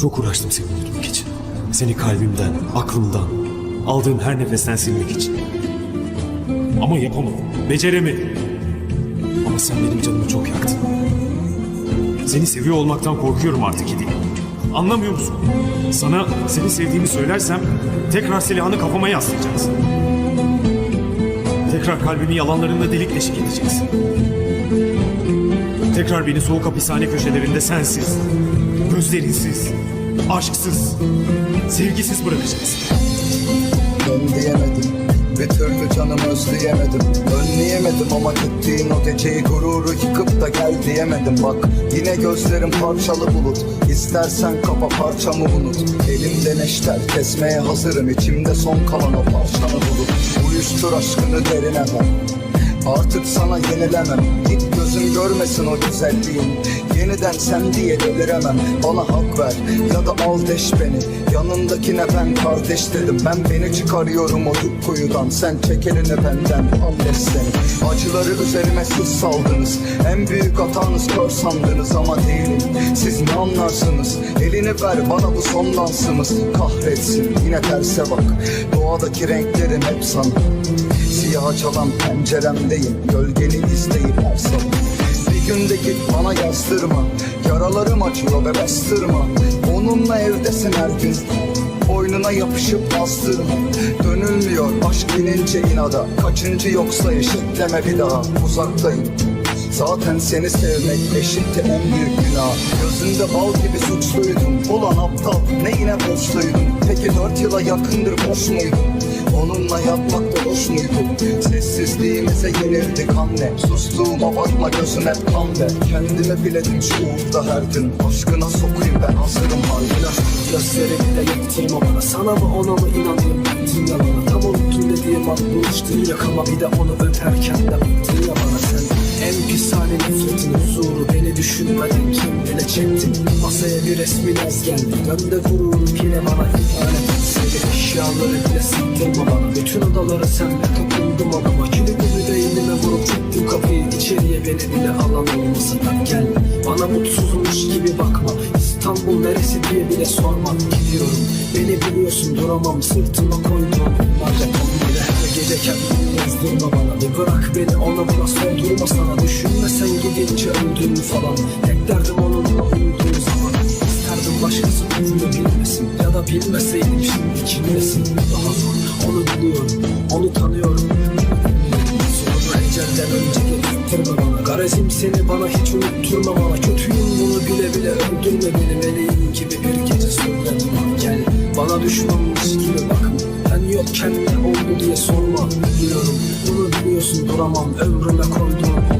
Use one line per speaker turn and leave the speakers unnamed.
Çok uğraştım seni unutmak için. Seni kalbimden, aklımdan, aldığım her nefesten silmek için. Ama yapamadım, beceremedim. Ama sen benim canımı çok yaktın. Seni seviyor olmaktan korkuyorum artık İdil. Anlamıyor musun? Sana seni sevdiğimi söylersem tekrar silahını kafama yaslayacaksın. Tekrar kalbimi yalanlarında delik deşik edeceksin. Tekrar beni soğuk hapishane köşelerinde sensiz, gözlerinsiz, aşksız, sevgisiz bırakacaksın.
Dön diyemedim Bir türlü canımı özleyemedim. Önleyemedim ama gittiğin o geceyi gururu yıkıp da gel diyemedim. Bak yine gözlerim parçalı bulut. İstersen kapa parçamı unut. Elimde neşter kesmeye hazırım. İçimde son kalan o parçanı bulut. Uyuştur aşkını derine ver Artık sana yenilemem. Git gözüm görmesin o güzelliğin Yeniden sen diye deliremem Bana hak ver ya da al deş beni Yanındakine ben kardeş dedim. Ben beni çıkarıyorum o dip kuyudan. Sen çek elini benden al seni Acıları üzerime siz saldınız. En büyük hatanız kör sandınız ama değilim. Siz ne anlarsınız? Elini ver bana bu son dansımız. Kahretsin yine terse bak. Doğadaki renklerim hep sana. Siyah çalan penceremdeyim. Gölgeni izleyip her sabah günde git bana yazdırma. Yaralarım acıyor ve bastırma. Onunla evdesin her gün Boynuna yapışıp bastırma. Dönülmüyor aşk binince inada. Kaçıncı yoksa eşitleme bir daha. Uzaktayım. Zaten seni sevmek eşitti en büyük günah. Gözünde bal gibi suçluydum Ulan aptal. Neyine borçluydum Peki dört yıla yakındır boş muydum Onunla yatmak da hoş muydu? Sessizliğimize yenildik anne Sustuğuma bakma gözün hep kan be Kendimi biledim şu uğurda her gün. Aşkına sokayım ben hazırım harbiden.
Gözlerimi de yaktirme bana. Sana mı ona mı inanayım Bittin yalana Tam unuttun dediğim an buluştun yakama Bir de onu öperken de. bittin pis nefretin huzuru Beni düşünmedin kim bile çektin. Masaya bir resmin az geldi Dön de gurur yine bana ihanet. Seni eşyaları bile sıktırma bana Bütün odaları senle kapıldım adama Kilidimi de elime vurup çektim kapıyı. İçeriye beni bile alan olmasa da gel. Bana mutsuzmuş gibi bakma İstanbul neresi diye bile sorma. Gidiyorum beni biliyorsun duramam Sırtıma koyduğum bunlarca konu bile Her gece kendini yazdırma bana bırak beni ona buna sordurma sana Düşünme sen gidince öldüğümü falan. Tek derdim onunla uyuduğum zaman. İsterdim başkası bunu bilmesin Ya da bilmeseydim şimdi kimlesin Daha zor onu biliyorum Onu tanıyorum. Sonunu ecelden önce getirttirme bana. Garezim seni bana hiç unutturma bana. Kötüyüm bunu bile bile öldürme beni. Meleğin gibi bir gece söyledim Gel bana düşmanmış gibi bakma. Ben yokken ne oldu diye sorma. Biliyorum bunu biliyorsun duramam Ömrüme koyduğum